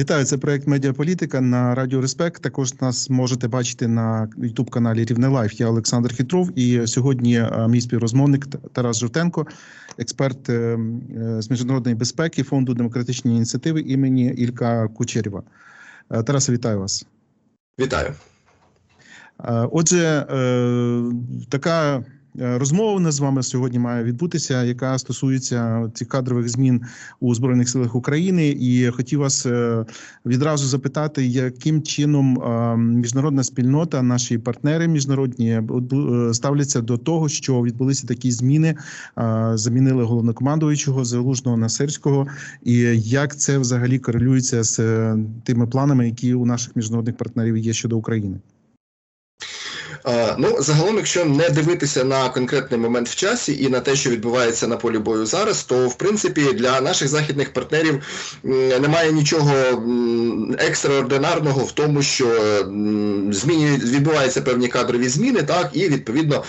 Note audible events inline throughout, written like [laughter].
Вітаю, це проект Медіаполітика на Радіо Респект. Також нас можете бачити на Ютуб каналі Рівне Лайф. Я Олександр Хитров. І сьогодні е, мій співрозмовник Тарас Жовтенко, експерт е, е, з міжнародної безпеки фонду демократичні ініціативи імені Ілька Кучерєва. Тарасе, вітаю вас. Вітаю. Отже, така розмова у нас з вами сьогодні має відбутися, яка стосується цих кадрових змін у збройних силах України. І хотів вас е, відразу запитати, яким чином е, міжнародна спільнота, наші партнери міжнародні е, ставляться до того, що відбулися такі зміни, е, замінили головнокомандуючого залужного на сирського, і як це взагалі корелюється з е, тими планами, які у наших міжнародних партнерів є щодо України. Е, Ну, загалом, якщо не дивитися на конкретний момент в часі і на те, що відбувається на полі бою зараз, то в принципі для наших західних партнерів немає нічого екстраординарного в тому, що м, відбуваються певні кадрові зміни, так і відповідно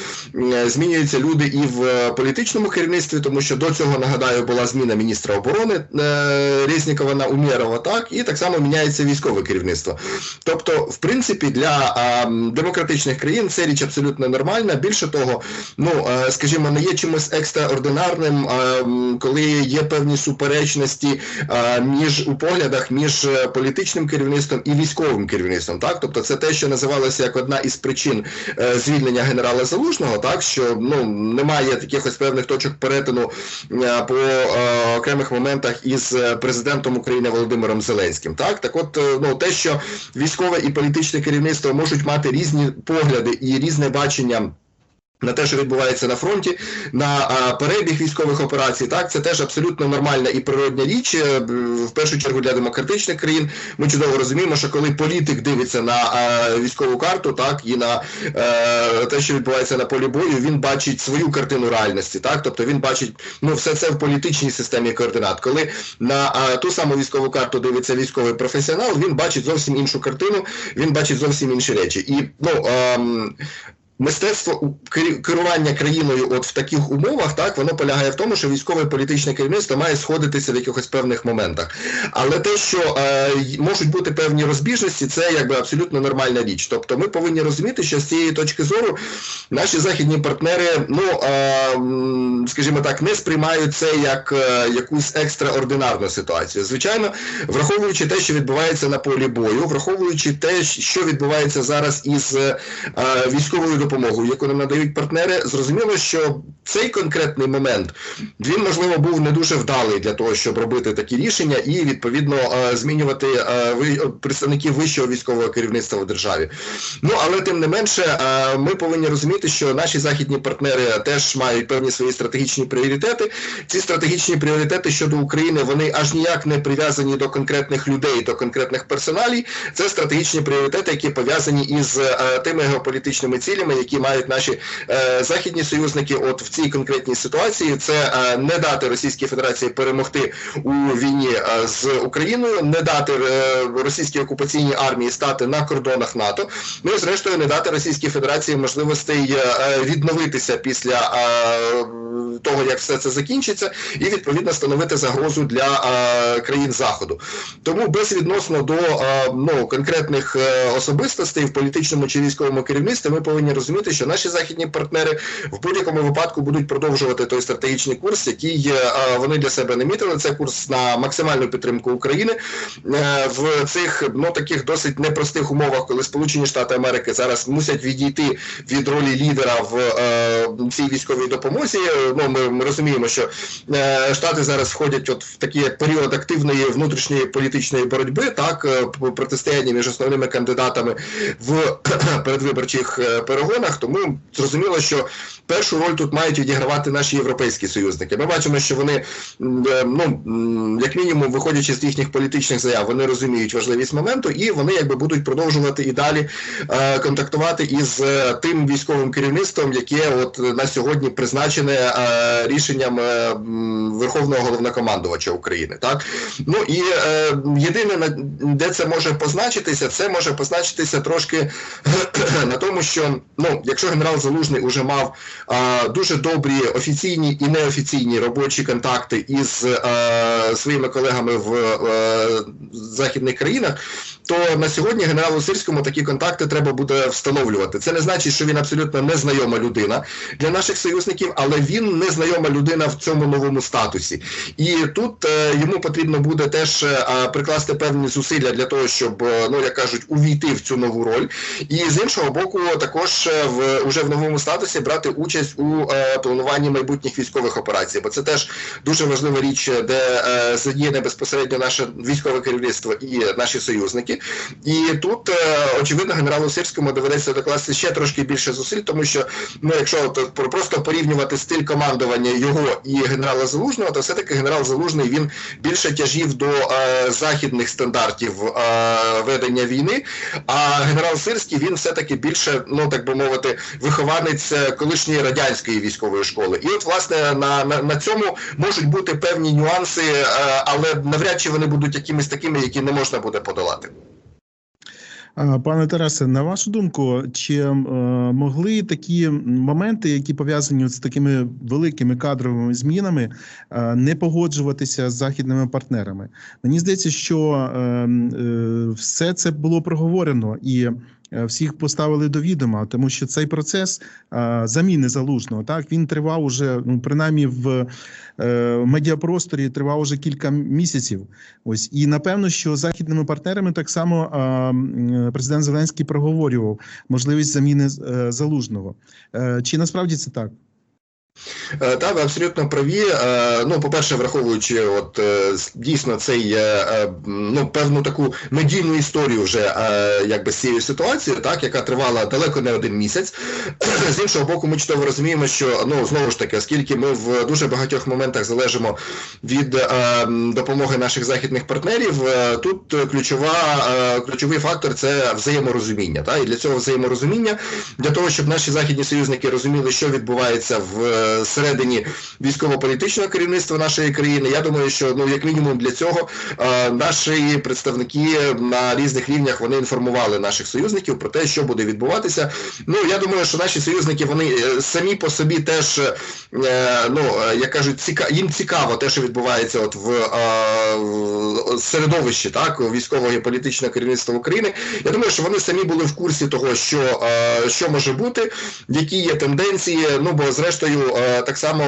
змінюються люди і в політичному керівництві, тому що до цього нагадаю була зміна міністра оборони е, Резнікова на Умєрова, так і так само міняється військове керівництво. Тобто, в принципі, для демократичних країн це річ абсолютно нормальна. Більше того, ну е, скажімо, не є чимось екстраординарним, коли є певні суперечності між у поглядах між е, політичним керівництвом і військовим керівництвом. Так, тобто, це те, що називалося як одна із причин е, звільнення генерала Залужного, так що ну немає якихось певних точок перетину по окремих моментах із президентом України Володимиром Зеленським. Так, так, от ну те, що військове і політичне керівництво можуть мати різні погляди і різне бачення. На те, що відбувається на фронті, на а, перебіг військових операцій, так це теж абсолютно нормальна і природня річ. е, В першу чергу для демократичних країн. Ми чудово розуміємо, що коли політик дивиться на а, військову карту, так і на е, те, що відбувається на полі бою, він бачить свою картину реальності. Так, тобто він бачить ну все це в політичній системі координат. Коли на а, ту саму військову карту дивиться військовий професіонал, він бачить зовсім іншу картину, він бачить зовсім інші речі. І ну ем, Мистецтво керування країною от в таких умовах, так воно полягає в тому, що військове політичне керівництво має сходитися в якихось певних моментах. Але те, що е, можуть бути певні розбіжності, це якби абсолютно нормальна річ. Тобто ми повинні розуміти, що з цієї точки зору наші західні партнери, ну е, скажімо так, не сприймають це як е, якусь екстраординарну ситуацію. Звичайно, враховуючи те, що відбувається на полі бою, враховуючи те, що відбувається зараз із е, е, військовою допомогою, яку нам надають партнери, зрозуміло, що цей конкретний момент він можливо був не дуже вдалий для того, щоб робити такі рішення і відповідно е, змінювати е, представників вищого військового керівництва в державі. Ну але тим не менше, е, ми повинні розуміти, що наші західні партнери теж мають певні свої стратегічні пріоритети. Ці стратегічні пріоритети щодо України вони аж ніяк не прив'язані до конкретних людей, до конкретних персоналій. Це стратегічні пріоритети, які пов'язані із е, тими геополітичними цілями, які мають наші е, західні союзники. От в цій конкретній ситуації це е, не дати Російській Федерації перемогти у війні е, з Україною, не дати е, російській окупаційній армії стати на кордонах НАТО. Ну і зрештою не дати Російській Федерації можливостей е, е, відновитися після е, того, як все це закінчиться, і відповідно становити загрозу для країн Заходу. Тому безвідносно до ну, конкретних е, особистостей в політичному чи військовому керівництві, ми повинні розуміти, що наші західні партнери в будь-якому випадку будуть продовжувати той стратегічний курс, який е, вони для себе намітили. Це курс на максимальну підтримку України е, в цих ну таких досить непростих умовах, коли Сполучені Штати Америки зараз мусять відійти від ролі лідера в цій військовій допомозі. Ну ми, ми розуміємо, що е, штати зараз входять от в такий період активної внутрішньої політичної боротьби, так е, протистояння між основними кандидатами в [clears throat] передвиборчих е, перегонах. Тому зрозуміло, що першу роль тут мають відігравати наші європейські союзники. Ми бачимо, що вони е, ну як мінімум, виходячи з їхніх політичних заяв, вони розуміють важливість моменту, і вони якби будуть продовжувати і далі е, контактувати із е, тим військовим керівництвом, яке от на сьогодні призначене е, рішенням е, Верховного головнокомандувача України. Так ну і е, єдине де це може позначитися, це може позначитися трошки [clears throat] на тому, що ну, якщо генерал Залужний уже мав е, дуже добрі офіційні і неофіційні робочі контакти із своїми колегами в західних країнах, то на сьогодні генералу Сирському такі контакти треба буде встановлювати. Це не значить, що він абсолютно незнайома людина для наших союзників, але він незнайома людина в цьому новому статусі. І тут е, йому потрібно буде теж е, прикласти певні зусилля для того, щоб, е, ну як кажуть, увійти в цю нову роль. І з іншого боку, також е, в уже в новому статусі брати участь у е, плануванні майбутніх військових операцій, бо це теж дуже важлива річ, де е, задіяне безпосередньо наше військове керівництво і наші союзники. І тут е, очевидно генералу Сирському доведеться докласти ще трошки більше зусиль, тому що ну, якщо просто порівнювати стиль командування його і генерала Залужного, то все-таки генерал Залужний він більше тяжів до е, західних стандартів е, ведення війни. А генерал Сирський він все-таки більше, ну так би мовити, вихованець е, колишньої радянської військової школи. І от власне на, на, на цьому можуть бути певні нюанси, е, але навряд чи вони будуть якимись такими, які не можна буде подолати. Пане Тарасе, на вашу думку, чи е, могли такі моменти, які пов'язані з такими великими кадровими змінами, е, не погоджуватися з західними партнерами? Мені здається, що е, все це було проговорено і. Е, Всіх поставили до відома, тому що цей процес е, заміни залужного так він тривав уже ну принаймні в е, медіапросторі тривав уже кілька місяців. Ось і напевно, що західними партнерами так само президент Зеленський проговорював можливість заміни залужного. Чи насправді це так? Е, Так, ви абсолютно праві. Е, Ну, по-перше, враховуючи, от е, дійсно цей ну певну таку медійну історію вже якби з цією ситуацією, так яка тривала далеко не один місяць. З іншого боку, ми чудово розуміємо, що ну знову ж таки, оскільки ми в дуже багатьох моментах залежимо від допомоги наших західних партнерів, тут ключова ключовий фактор це взаєморозуміння. Та і для цього взаєморозуміння, для того, щоб наші західні союзники розуміли, що відбувається в е, середині військово-політичного керівництва нашої країни. Я думаю, що ну як мінімум для цього е, наші представники на різних рівнях вони інформували наших союзників про те, що буде відбуватися. Ну я думаю, що наші союзники вони е, самі по собі теж е, ну як кажуть, ціка їм цікаво те, що відбувається от в, середовищі так військового і політичного керівництва України. Я думаю, що вони самі були в курсі того, що, що може бути, які є тенденції. Ну бо зрештою, так само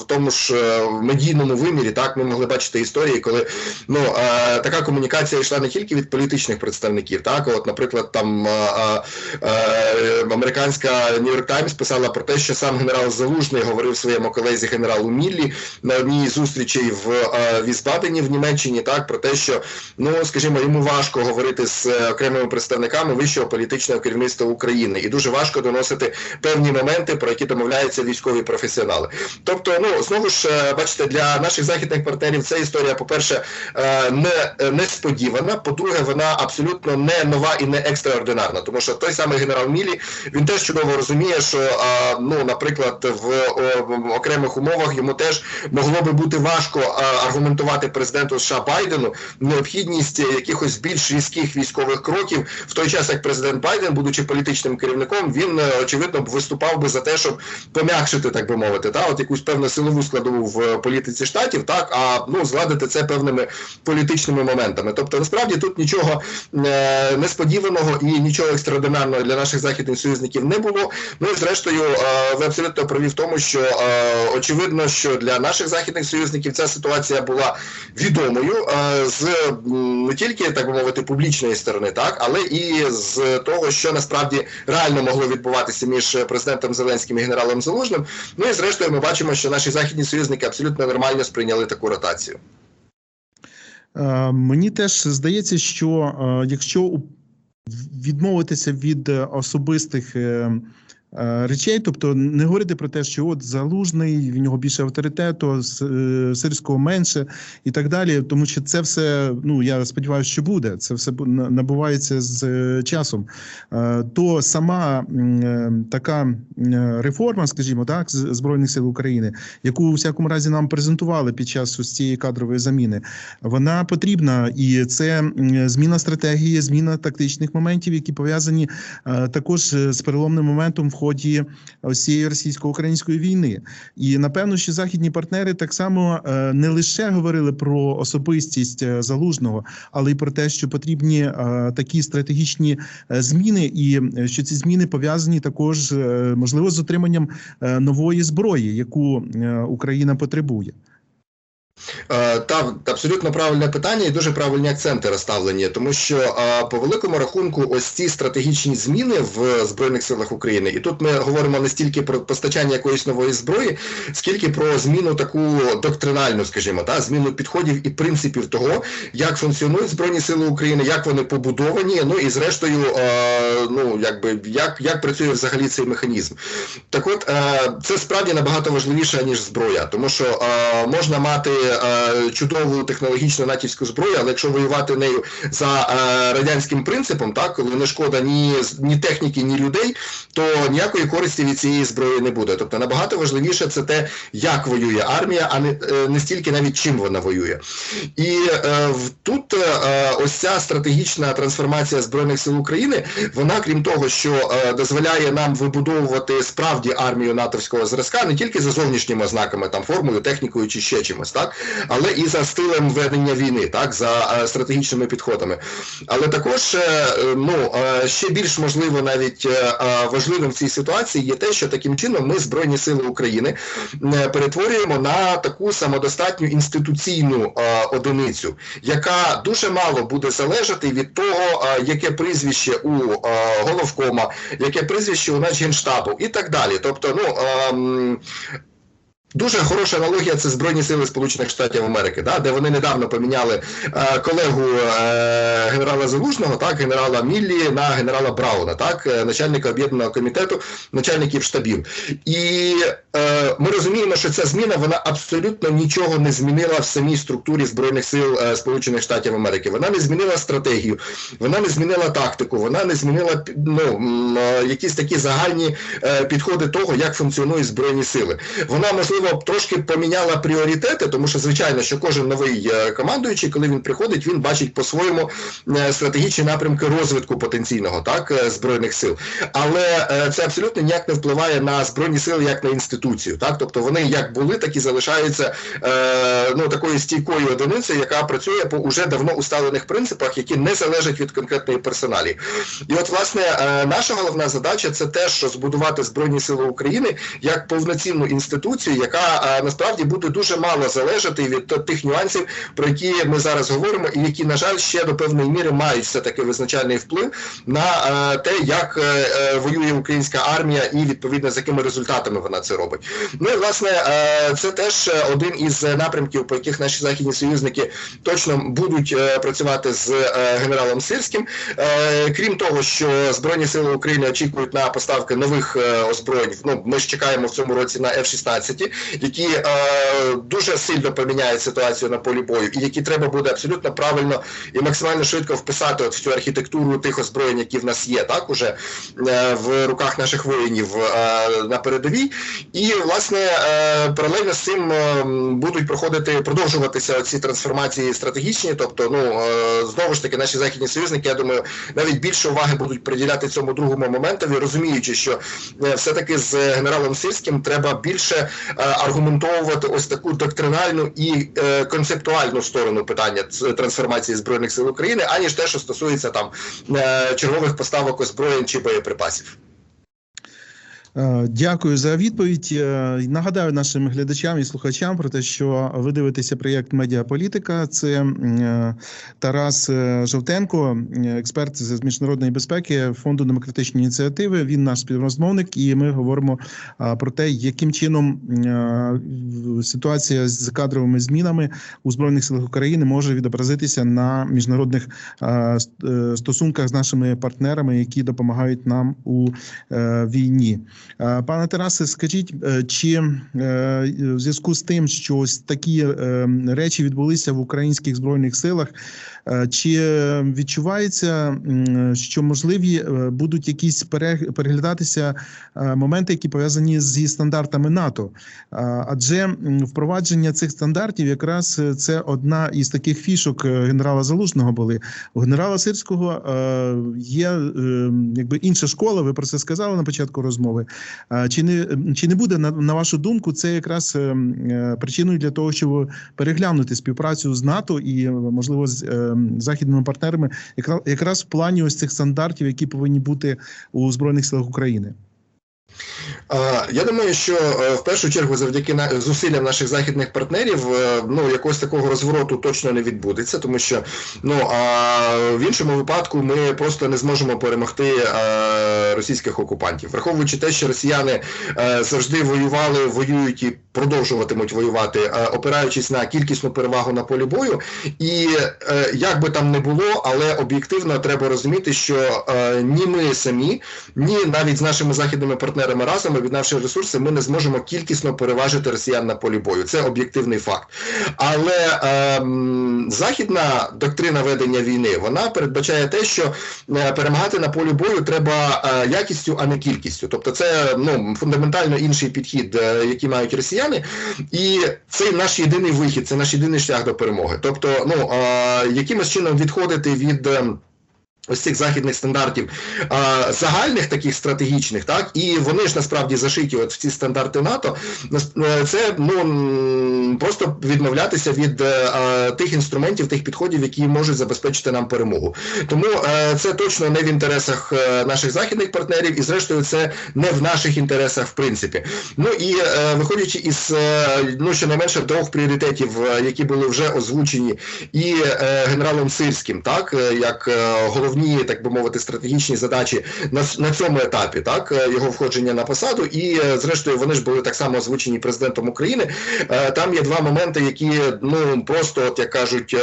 в тому ж е, медійному вимірі, так ми могли бачити історії, коли ну е, така комунікація йшла не тільки від політичних представників, так от, наприклад, там е, е, е, американська York Times писала про те, що сам генерал Залужний говорив своєму колезі генералу Міллі на одній з зустрічей в е, Вісбадені в Німеччині, так про те, що ну скажімо, йому важко говорити з е, окремими представниками вищого політичного керівництва України, і дуже важко доносити певні моменти, про які домовляються військові професіонали. Тобто, ну знову ж е, бачите, для наших західних партнерів ця історія, по-перше, е, не е, несподівана. По-друге, вона абсолютно не нова і не екстраординарна, тому що той самий генерал Мілі він теж чудово розуміє, що ну, наприклад, в окремих умовах йому теж могло би бути важко аргументувати президенту США Байдену необхідність якихось більш різких військових кроків в той час, як президент Байден, будучи політичним керівником, він очевидно б виступав би за те, щоб пом'якшити, так би мовити, та от якусь певну силову складову в політиці штатів, так а ну згладити це певними політичними моментами. Тобто, насправді тут нічого е, несподіваного і нічого екстраординарного для наших західних союзників не було. Ну і зрештою, е, ви абсолютно праві в тому, що е, очевидно, що для наших західних союзників ця ситуація була відомою е, з не тільки так би мовити публічної сторони, так але і з того, що насправді реально могло відбуватися між президентом Зеленським і генералом Залужним. Ну і зрештою, ми бачимо, що наші західні союзники абсолютно нормально сприйняли таку ротацію. Е, Мені теж здається, що е, якщо відмовитися від е, особистих речей, тобто не говорити про те, що от залужний, в нього більше авторитету, е, сирського менше і так далі, тому що це все, ну я сподіваюся, що буде. Це все бу- набувається з е, часом. Е, То сама е, така реформа, скажімо так, збройних сил України, яку у всякому разі нам презентували під час ось цієї кадрової заміни, вона потрібна, і це зміна стратегії, зміна тактичних моментів, які пов'язані е, також е, з переломним моментом в ході всієї російсько-української війни. І напевно, що західні партнери так само е, не лише говорили про особистість е, залужного, але й про те, що потрібні е, такі стратегічні зміни, і що ці зміни пов'язані також можливо з отриманням нової зброї, яку Україна потребує. Е, Та абсолютно правильне питання і дуже правильні акценти розставлені, тому що е, по великому рахунку, ось ці стратегічні зміни в збройних силах України, і тут ми говоримо не стільки про постачання якоїсь нової зброї, скільки про зміну таку доктринальну, скажімо, та зміну підходів і принципів того, як функціонують збройні сили України, як вони побудовані. Ну і зрештою, е, ну якби як, як працює взагалі цей механізм. Так, от це справді набагато важливіше ніж зброя, тому що можна мати чудову технологічну натівську зброю, але якщо воювати нею за е, радянським принципом, так коли не шкода ні, ні техніки, ні людей, то ніякої користі від цієї зброї не буде. Тобто набагато важливіше це те, як воює армія, а не, е, не стільки навіть чим вона воює. І е, тут е, ось ця стратегічна трансформація збройних сил України, вона крім того, що е, дозволяє нам вибудовувати справді армію натовського зразка не тільки за зовнішніми ознаками, там формою, технікою чи ще чимось, так, але і за стилем ведення війни, так, за е, стратегічними підходами. Але також е, е, ну, ще більш можливо навіть важливим в цій ситуації є те, що таким чином ми Збройні Сили України перетворюємо на таку самодостатню інституційну одиницю, яка дуже мало буде залежати від того, яке прізвище у головкома, яке прізвище у начгенштабу і так далі. Тобто, ну. Дуже хороша аналогія це Збройні Сили Сполучених Штатів Америки, да, де вони недавно поміняли е, колегу е, генерала Залужного, так, генерала Міллі на генерала Брауна, так, е, начальника об'єднаного комітету, начальників штабів. І ми розуміємо, що ця зміна вона абсолютно нічого не змінила в самій структурі Збройних сил е, Сполучених Штатів Америки. Вона не змінила стратегію, вона не змінила тактику, вона не змінила ну, е, якісь такі загальні е, підходи того, як функціонують збройні сили. Вона можливо трошки поміняла пріоритети, тому що звичайно, що кожен новий е, командуючий, коли він приходить, він бачить по-своєму е, стратегічні напрямки розвитку потенційного так е, збройних сил. Але е, це абсолютно ніяк не впливає на збройні сили як на інституцію. Так, тобто вони як були, так і залишаються е, ну такою стійкою одиницею, яка працює по уже давно усталених принципах, які не залежать від конкретної персоналі. І от власне е, наша головна задача це те, що збудувати збройні сили України як повноцінну інституцію, яка е, насправді буде дуже мало залежати від тих нюансів, про які ми зараз говоримо, і які, на жаль, ще до певної міри мають все таки визначальний вплив на е, те, як е, е, воює українська армія, і відповідно з якими результатами вона це робить. Ну і власне е, це теж е, один із напрямків, по яких наші західні союзники точно будуть е, працювати з е, генералом Сирським. Е, Крім того, що Збройні сили України очікують на поставки нових е, озброєнь. Ну ми ж чекаємо в цьому році на F-16, які е, дуже сильно поміняють ситуацію на полі бою, і які треба буде абсолютно правильно і максимально швидко вписати от в цю архітектуру тих озброєнь, які в нас є, так уже е, в руках наших воїнів е, на передовій. Власне е, паралельно з цим е, будуть проходити продовжуватися ці трансформації стратегічні. Тобто, ну е, знову ж таки, наші західні союзники, я думаю, навіть більше уваги будуть приділяти цьому другому моментові, розуміючи, що все-таки з генералом Сирським треба більше аргументовувати ось таку доктринальну і концептуальну сторону питання трансформації збройних сил України, аніж те, що стосується там чергових поставок озброєнь чи боєприпасів. Е, Дякую за відповідь. Е, Нагадаю нашим глядачам і слухачам про те, що ви дивитеся проєкт Медіаполітика. Це е, Тарас Жовтенко, експерт з міжнародної безпеки фонду демократичні ініціативи. Він наш співрозмовник, і ми говоримо про те, яким чином ситуація з кадровими змінами у збройних силах України може відобразитися на міжнародних ст- стосунках з нашими партнерами, які допомагають нам у війні. Е, Пане Тарасе, скажіть, е, чи е, в зв'язку з тим, що ось такі речі відбулися в українських збройних силах, чи відчувається, що можливі будуть якісь переглядатися моменти, які пов'язані зі стандартами НАТО? Адже впровадження цих стандартів якраз це одна із таких фішок генерала Залужного були. У генерала Сирського є якби інша школа. Ви про це сказали на початку розмови. Чи не чи не буде на, вашу думку це якраз е, е, причиною для того, щоб переглянути співпрацю з НАТО і е, можливо з е, західними партнерами, якраз в плані ось цих стандартів, які повинні бути у збройних силах України? Е, Я думаю, що е, в першу чергу завдяки зусиллям наших західних партнерів е, ну якогось такого розвороту точно не відбудеться, тому що ну а в іншому випадку ми просто не зможемо перемогти російських окупантів, враховуючи те, що росіяни завжди воювали, воюють і продовжуватимуть воювати, опираючись на кількісну перевагу на полі бою. І як би там не було, але об'єктивно треба розуміти, що ні ми самі, ні навіть з нашими західними партнерами разом, об'єднавши ресурси, ми не зможемо кількісно переважити росіян на полі бою. Це об'єктивний факт. Але ем, західна доктрина ведення війни вона передбачає те, що е, перемагати на полі бою треба е, якістю, а не кількістю. Тобто, це ну фундаментально інший підхід, е, який мають росіяни, і це наш єдиний вихід, це наш єдиний шлях до перемоги. Тобто, ну е, якимось чином відходити від. ем, Ось цих західних стандартів а, загальних таких стратегічних, так і вони ж насправді зашиті от в ці стандарти НАТО. Е, Це ну просто відмовлятися від е, а, тих інструментів, тих підходів, які можуть забезпечити нам перемогу. Тому е, це точно не в інтересах наших західних партнерів, і зрештою це не в наших інтересах, в принципі. Ну і е, виходячи із ну щонайменше двох пріоритетів, які були вже озвучені, і е, генералом Сирським, так як е, головні, так би мовити, стратегічні задачі на, на цьому етапі, так е, його входження на посаду, і е, зрештою вони ж були так само озвучені президентом України. Е, Там є два моменти, які ну просто, от як кажуть,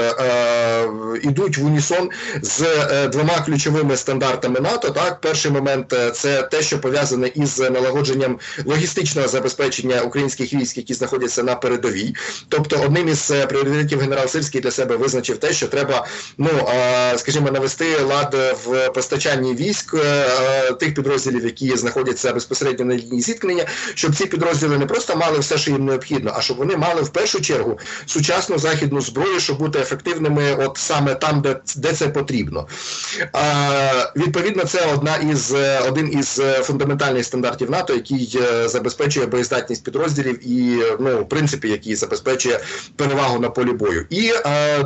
ідуть в унісон з двома ключовими стандартами НАТО. Так, перший момент це те, що пов'язане із налагодженням логістичного забезпечення українських військ, які знаходяться на передовій. Тобто, одним із пріоритетів генерал Сирський для себе визначив те, що треба, ну скажімо, навести лад в постачанні військ е, е, тих підрозділів, які знаходяться безпосередньо на лінії зіткнення, щоб ці підрозділи не просто мали все, що їм необхідно, а щоб вони мали в першу чергу сучасну західну зброю, щоб бути ефективними, от саме там, де, де це потрібно. Відповідно, це одна із е, один із фундаментальних стандартів НАТО, який забезпечує боєздатність підрозділів і ну, в принципі, який забезпечує перевагу на полі бою. І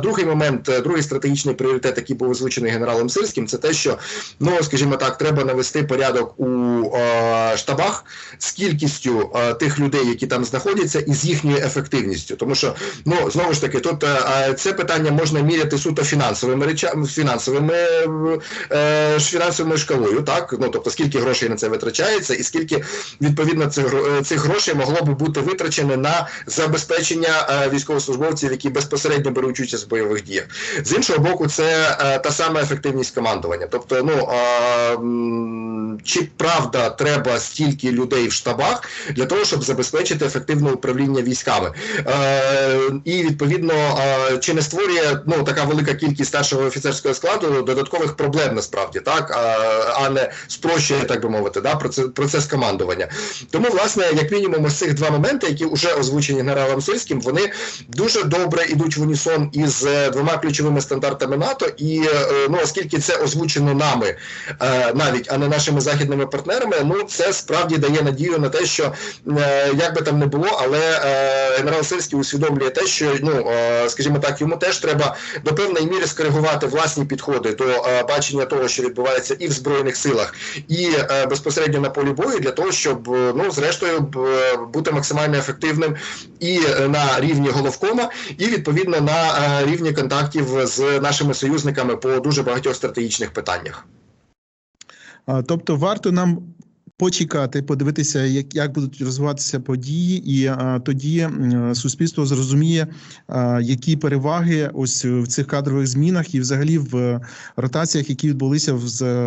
другий момент, другий стратегічний пріоритет, який був озвучений генералом Сирським, це те, що ну скажімо так, треба навести порядок у е, штабах з кількістю е, тих людей, які там знаходяться, і з їхньою ефективністю. Тому що ну знову ж таки, тут е, е, це питання можна міряти суто фінансовими речами, фінансовими е, фінансовою шкалою, так ну тобто скільки грошей на це витрачається, і скільки відповідно цих е, цих грошей могло би бути витрачено на забезпечення е, військовослужбовців, які безпосередньо беруть участь в бойових діях. З іншого боку, це е, та сама ефективність командування. Тобто, ну м, чи правда треба стільки людей в штабах для того, щоб забезпечити ефективне управління військами, е, і відповідно чи не створює ну така велика кількість старшого офіцерського складу додаткових проблем насправді, так а, а не спрощує, так би мовити, да процес, процес командування. Тому, власне, як мінімум, ось цих два моменти, які вже озвучені генералом Сирським, вони дуже добре йдуть в унісон із е, двома ключовими стандартами НАТО. І е, ну, оскільки це озвучено нами е, навіть, а не нашими західними партнерами. Ну це справді дає надію на те, що е, як би там не було, але е, генерал Сирський усвідомлює те, що ну скажімо так, йому теж треба до певної міри скоригувати власні підходи до бачення того, що відбувається і в збройних силах, і безпосередньо на полі бою, для того, щоб ну зрештою бути максимально ефективним і на рівні головкома, і відповідно на рівні контактів з нашими союзниками по дуже багатьох стратегічних питаннях. Тобто варто нам почекати, подивитися, як, як будуть розвиватися події, і а, тоді суспільство зрозуміє, а, які переваги ось в цих кадрових змінах і взагалі в ротаціях, які відбулися в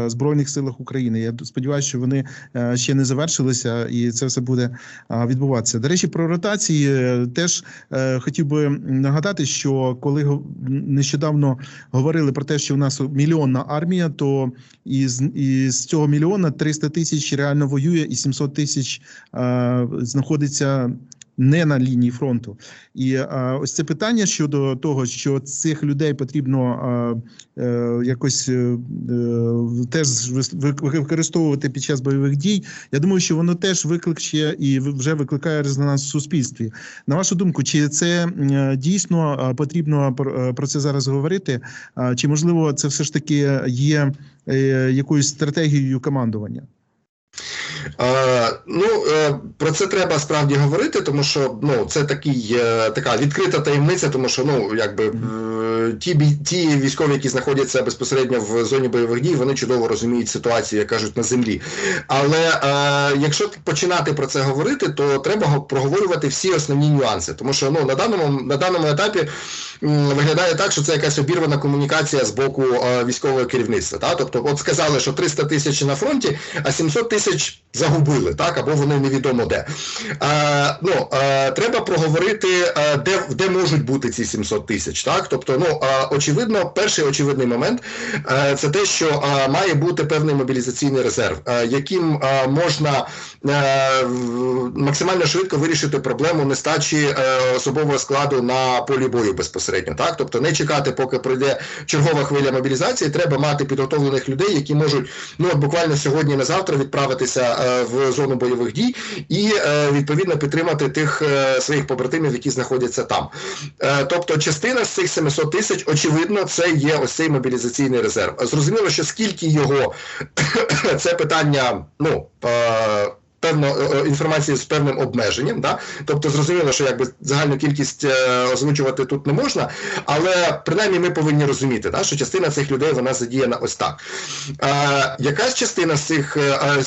збройних силах України. Я сподіваюся, що вони е, ще не завершилися, і це все буде відбуватися. До речі, про ротації е, теж е, хотів би нагадати, що коли нещодавно говорили про те, що у нас мільйонна армія, то із, із цього мільйона 300 тисяч реально воює, і 700 тисяч е, знаходиться не на лінії фронту. І е, ось це питання щодо того, що цих людей потрібно е, е, якось е, е, теж використовувати під час бойових дій. Я думаю, що воно теж викличе і вже викликає резонанс в суспільстві. На вашу думку, чи це дійсно потрібно про це зараз говорити? А, Чи можливо це все ж таки є якоюсь стратегією командування? Е, ну е, про це треба справді говорити, тому що ну це такий е, така відкрита таємниця, тому що ну якби ті ті військові, які знаходяться безпосередньо в зоні бойових дій, вони чудово розуміють ситуацію, як кажуть, на землі. Але якщо починати про це говорити, то треба проговорювати всі основні нюанси, тому що ну на даному на даному етапі виглядає так, що це якась обірвана комунікація з боку військового керівництва. Та? Тобто, от сказали, що 300 тисяч на фронті, а 700 тисяч загубили, так або вони невідомо де. Е, ну, е, треба проговорити, е, де, де можуть бути ці 700 тисяч. Так? Тобто, ну, е, очевидно, перший очевидний момент е, це те, що е, має бути певний мобілізаційний резерв, е, яким е, можна е, максимально швидко вирішити проблему нестачі е, особового складу на полі бою безпосередньо. Так? Тобто не чекати, поки пройде чергова хвиля мобілізації, треба мати підготовлених людей, які можуть ну, от буквально сьогодні на завтра відправитися в зону бойових дій і е, відповідно підтримати тих е, своїх побратимів, які знаходяться там. Е, тобто, частина з цих 700 тисяч, очевидно, це є ось цей мобілізаційний резерв. Зрозуміло, що скільки його [coughs] це питання, ну. Е, Певно е, інформації з певним обмеженням, да? тобто зрозуміло, що якби загальну кількість е, озвучувати тут не можна, але принаймні ми повинні розуміти, да, що частина цих людей вона задіяна ось так. Е, якась частина з цих е, е,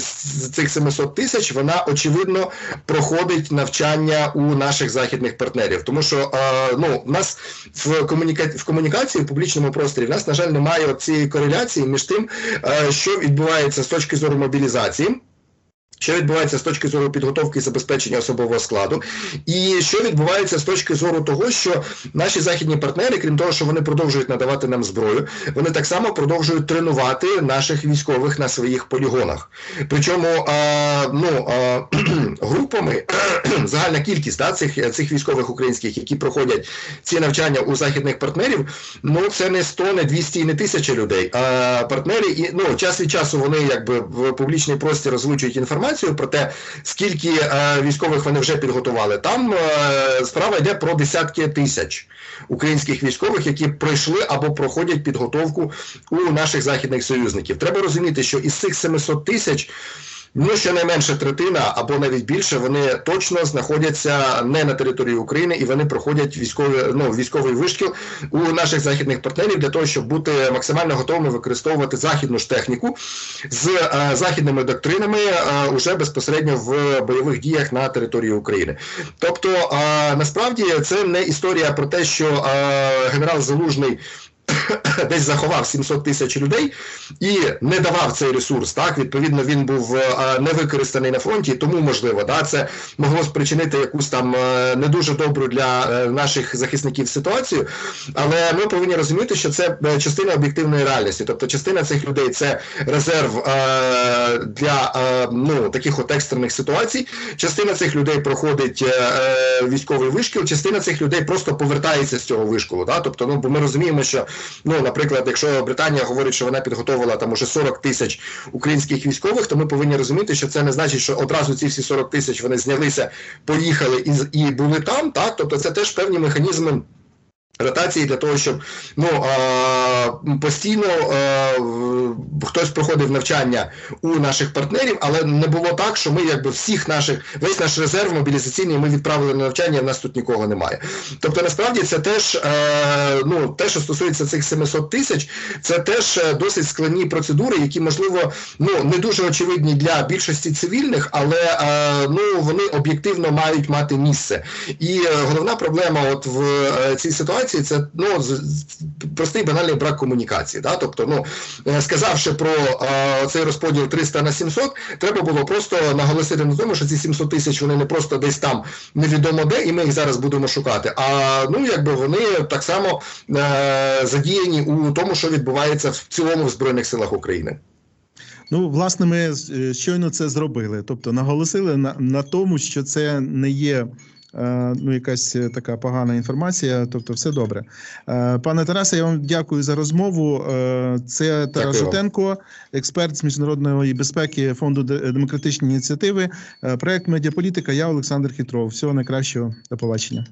з цих 700 тисяч, вона очевидно проходить навчання у наших західних партнерів, тому що е, ну, в нас в, комуніка... в комунікації в публічному просторі в нас, на жаль, немає цієї кореляції між тим, е, що відбувається з точки зору мобілізації. Що відбувається з точки зору підготовки і забезпечення особового складу, і що відбувається з точки зору того, що наші західні партнери, крім того, що вони продовжують надавати нам зброю, вони так само продовжують тренувати наших військових на своїх полігонах. Причому а, ну, а, [clears throat] групами [clears throat] загальна кількість да, цих, цих військових українських, які проходять ці навчання у західних партнерів, ну це не 100, не 200 і не тисяча людей. А партнери і ну час від часу вони якби в публічний простір озвучують інформацію про те, скільки е, військових вони вже підготували. Там е, справа йде про десятки тисяч українських військових, які пройшли або проходять підготовку у наших західних союзників. Треба розуміти, що із цих 700 тисяч. Ну, щонайменше третина або навіть більше, вони точно знаходяться не на території України і вони проходять військові, ну, військовий вишкіл у наших західних партнерів для того, щоб бути максимально готовими використовувати західну ж техніку з е, західними доктринами е, уже безпосередньо в бойових діях на території України. Тобто, е, насправді це не історія про те, що е, генерал Залужний [coughs] десь заховав 700 тисяч людей і не давав цей ресурс. Так, відповідно, він був е, не використаний на фронті, тому можливо, да, це могло спричинити якусь там е, не дуже добру для е, наших захисників ситуацію. Але ми повинні розуміти, що це е, частина об'єктивної реальності. Тобто, частина цих людей це резерв е, для е, ну таких от екстрених ситуацій. Частина цих людей проходить е, е, військовий вишкіл, частина цих людей просто повертається з цього вишколу. Да? Тобто, ну бо ми розуміємо, що ну, наприклад, якщо Британія говорить, що вона підготовила там уже 40 тисяч українських військових, то ми повинні розуміти, що це не значить, що одразу ці всі 40 тисяч вони знялися, поїхали і, і були там. Так, тобто це теж певні механізми. Ротації для того, щоб ну а, постійно а, хтось проходив навчання у наших партнерів, але не було так, що ми якби всіх наших весь наш резерв мобілізаційний ми відправили на навчання. в нас тут нікого немає. Тобто, насправді це теж е, ну те, що стосується цих 700 тисяч, це теж е, досить складні процедури, які можливо ну не дуже очевидні для більшості цивільних, але е, ну вони об'єктивно мають мати місце. І головна проблема, от в цій ситуації, це ну простий банальний брак комунікації. Да? Тобто, ну е, сказавши про е, цей розподіл 300 на 700, треба було просто наголосити на тому, що ці 700 тисяч вони не просто десь там невідомо де, і ми їх зараз будемо шукати. А ну якби вони так само е, задіяні у тому, що відбувається в цілому в збройних силах України. Ну, власне, ми е, щойно це зробили. Тобто наголосили на, на тому, що це не є. Е, Ну, якась е, така погана інформація, тобто все добре. Е, Пане Тарасе, я вам дякую за розмову. Це Тарас Жутенко, експерт з міжнародної безпеки фонду Де- демократичні ініціативи. Проект медіаполітика. Я Олександр Хітров. Всього найкращого. До побачення.